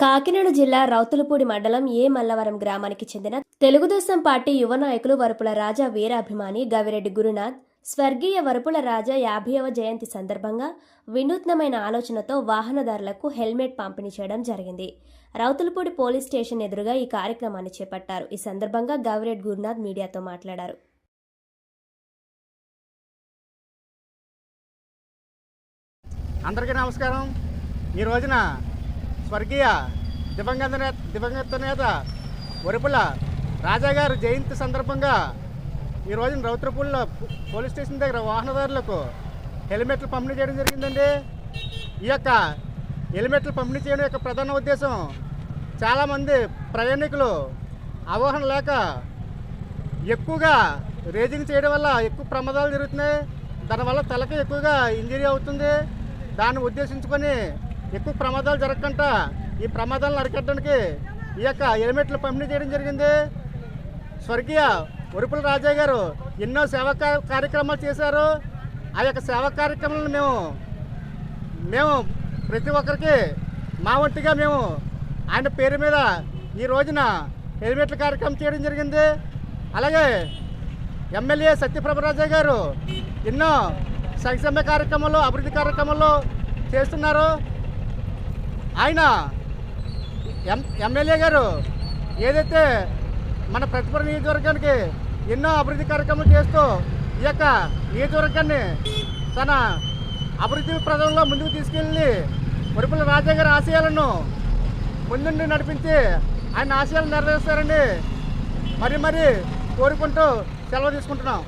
కాకినాడ జిల్లా రౌతులపూడి మండలం ఏ మల్లవరం గ్రామానికి చెందిన తెలుగుదేశం పార్టీ యువ నాయకులు వరపుల రాజా వీరాభిమాని గవిరెడ్డి గురునాథ్ స్వర్గీయ వరపుల రాజా యాభైవ జయంతి సందర్భంగా వినూత్నమైన ఆలోచనతో వాహనదారులకు హెల్మెట్ పంపిణీ చేయడం జరిగింది. రౌతులపూడి పోలీస్ స్టేషన్ ఎదురుగా ఈ కార్యక్రమాన్ని చేపట్టారు. ఈ సందర్భంగా గవిరెడ్డి గురునాథ్ మీడియాతో మాట్లాడారు. అందరికీ నమస్కారం. ఈ రోజున స్వర్గీయ దివంగత నేత దివంగత నేత వరిపుల రాజాగారు జయంతి సందర్భంగా ఈరోజు రౌత్రపూల్లో పోలీస్ స్టేషన్ దగ్గర వాహనదారులకు హెల్మెట్లు పంపిణీ చేయడం జరిగిందండి. ఈ యొక్క హెల్మెట్లు పంపిణీ చేయడం యొక్క ప్రధాన ఉద్దేశం చాలామంది ప్రయాణికులు అవగాహన లేక ఎక్కువగా రేజింగ్ చేయడం వల్ల ఎక్కువ ప్రమాదాలు జరుగుతున్నాయి. దానివల్ల తలకి ఎక్కువగా ఇంజరీ అవుతుంది. దాన్ని ఉద్దేశించుకొని ఎక్కువ ప్రమాదాలు జరగకుండా ఈ ప్రమాదాలను అరికట్టడానికి ఈ యొక్క హెల్మెట్లు పంపిణీ చేయడం జరిగింది. స్వర్గీయ ఉరుపుల రాజా గారు ఎన్నో సేవా కార్యక్రమాలు చేశారు. ఆ యొక్క సేవా కార్యక్రమాలను మేము మేము ప్రతి ఒక్కరికి మా వంటిగా మేము ఆయన పేరు మీద ఈ రోజున హెల్మెట్ల కార్యక్రమం చేయడం జరిగింది. అలాగే ఎమ్మెల్యే సత్యప్రభరాజా గారు ఎన్నో సంక్షేమ కార్యక్రమాలు అభివృద్ధి కార్యక్రమాలు చేస్తున్నారు. ఆయన ఎం ఎమ్మెల్యే గారు ఏదైతే మన ప్రతిపుర నియోజకవర్గానికి ఎన్నో అభివృద్ధి కార్యక్రమాలు చేస్తూ ఈ యొక్క నియోజకవర్గాన్ని తన అభివృద్ధి ప్రదంలో ముందుకు తీసుకెళ్ళి మురుపుల రాజా గారి ఆశయాలను ముందుండి నడిపించి ఆయన ఆశయాలు నెరవేరుస్తారని మరి మరి కోరుకుంటూ సెలవు తీసుకుంటున్నాం.